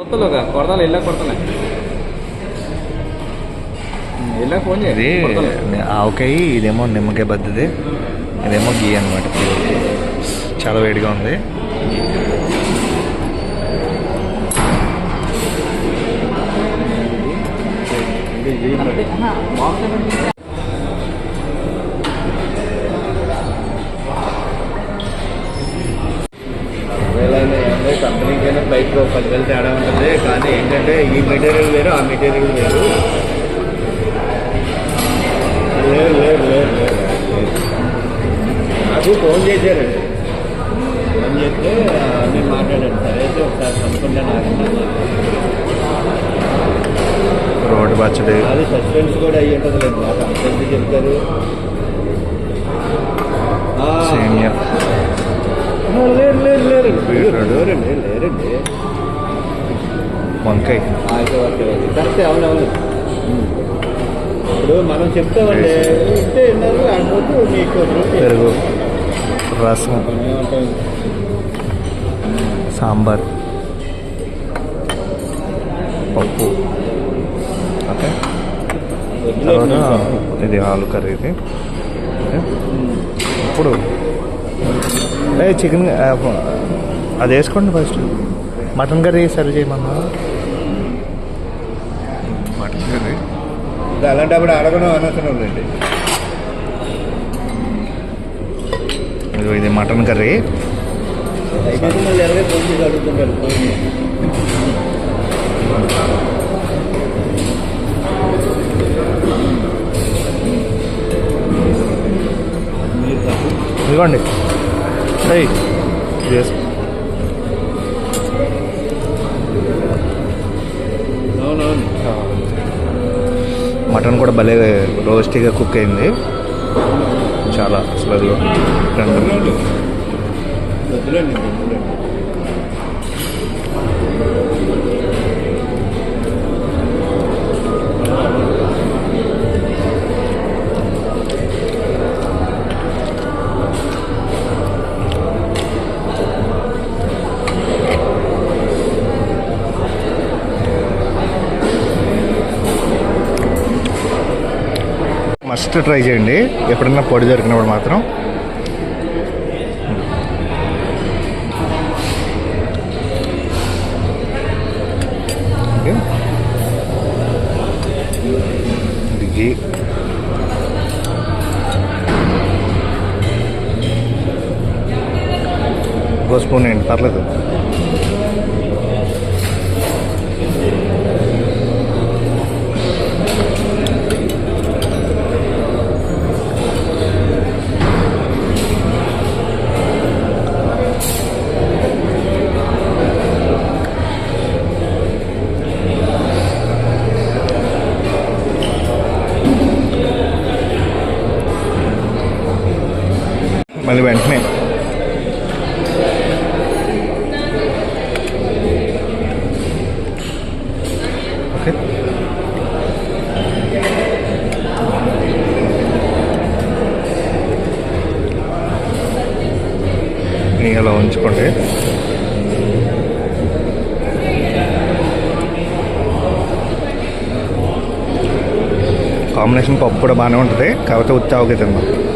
కొడతాను కొడతానే వెళ్ళా ఫోన్ ఇది ఆవకాయ ఇదేమో నిమ్మకాయ బద్దది ఇదేమో గీ అనమాట చాలా వేడిగా ఉంది పదివేలు తేడా ఉంటుంది. కానీ ఏంటంటే ఈ మెటీరియల్ వేరు ఆ మెటీరియల్ వేరు. లేదు లేదు లేదు లేదు నాకు ఫోన్ చేశారండి. ఫోన్ చేస్తే అన్నీ మాట్లాడాను సరే అయితే ఒకసారి కనుక్కుంటాను రోడ్డు పచ్చడి. అది సస్పెన్స్ కూడా అయ్యి ఉంటుంది లేదు అంత ఎందుకు చెప్తారు. ఆ, సేమియా. ఆ, లేరు లేరు లేరు. బీట్రూట్. లేరండి లేరండి. వంకాయ కరెక్టే అవును అవును ఉమ్. ఇప్పుడు మనం చెప్తామండి విన్నారు మీకు పెరుగు రసం సాంబార్ పప్పు. ఓకే. తర్వాత ఇది ఆలు కర్రీ ఇది. ఓకే. ఇప్పుడు ఏ చికెన్ అది వేసుకోండి ఫస్ట్. మటన్ కర్రీ సర్వ్ చేయమన్నా? Mutton curry? అలాంటప్పుడు అడగడం అనవసరం లేండి. ఇదిగో ఇది మటన్ కర్రీ. అయితే మళ్ళీ భలే రోస్టీగా కుక్ అయింది. చాలా అసలు అది రెండు ఫస్ట్ ట్రై చేయండి. ఎప్పుడన్నా పొడి దొరికినప్పుడు మాత్రం. ఓకే. ఇది స్పూన్ పర్లేదు. ఇవి అలా ఉంచుకోండి. కాంబినేషన్ పప్పు కూడా బాగానే ఉంటుంది. కాకపోతే ఉత్తావుగా తిందాం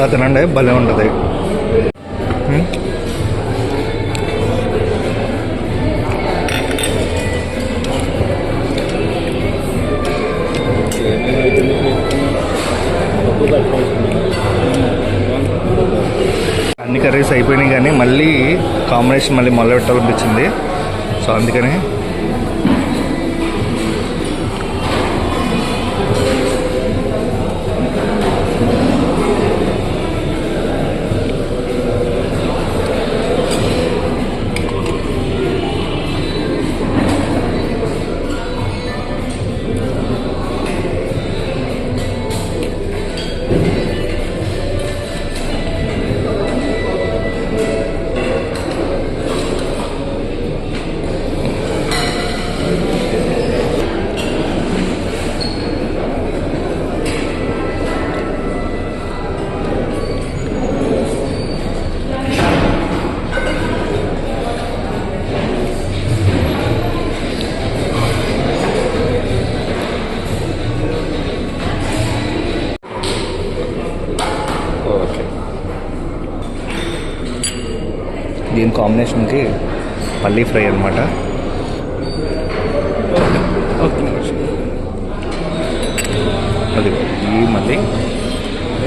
ఇలా తినండి భలే ఉంటుంది. అన్ని కర్రీస్ అయిపోయినాయి కానీ మళ్ళీ కాంబినేషన్ మళ్ళీ మొదలు పెట్టాలనిపించింది సో అందుకని దీని కాంబినేషన్కి పల్లీ ఫ్రై అనమాట అది ఈ మళ్ళీ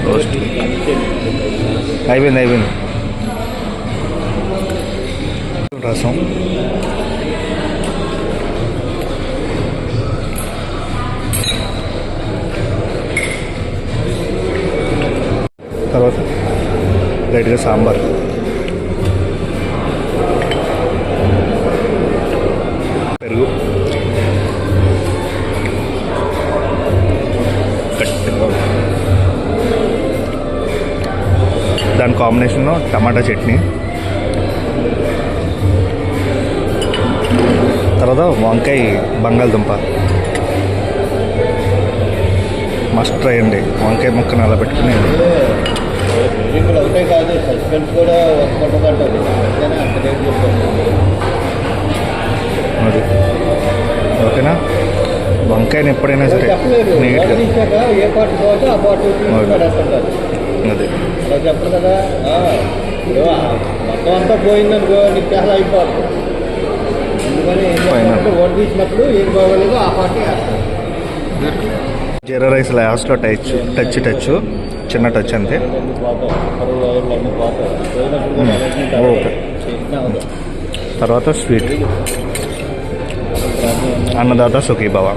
రోస్ట్ అయిపోయింది అయిపోయింది. రసం. తర్వాత లైట్గా సాంబార్. దాని కాంబినేషన్ టమాటా చట్నీ. తర్వాత వంకాయ బంగాళదుంప. మస్ట్ ట్రై అండి. వంకాయ ముక్కను అలా పెట్టుకుని. అది ఓకేనా? వంకాయని ఎప్పుడైనా సరే నీట్గా అది చెప్పరు కదా? మొత్తం అంతా పోయిందనుకో నీకు చాలా అయిపోతుంది అందుకని ఏం చేస్తారంటే ఓటు తీసినప్పుడు ఏం బాగోలేదో ఆ పార్టీ వేస్తారు. జీరా రైస్ లాస్ట్లో టచ్ టచ్ టచ్ చిన్న టచ్ అంతే. ఓకే. తర్వాత స్వీట్. అన్నదాత సుఖీభవ.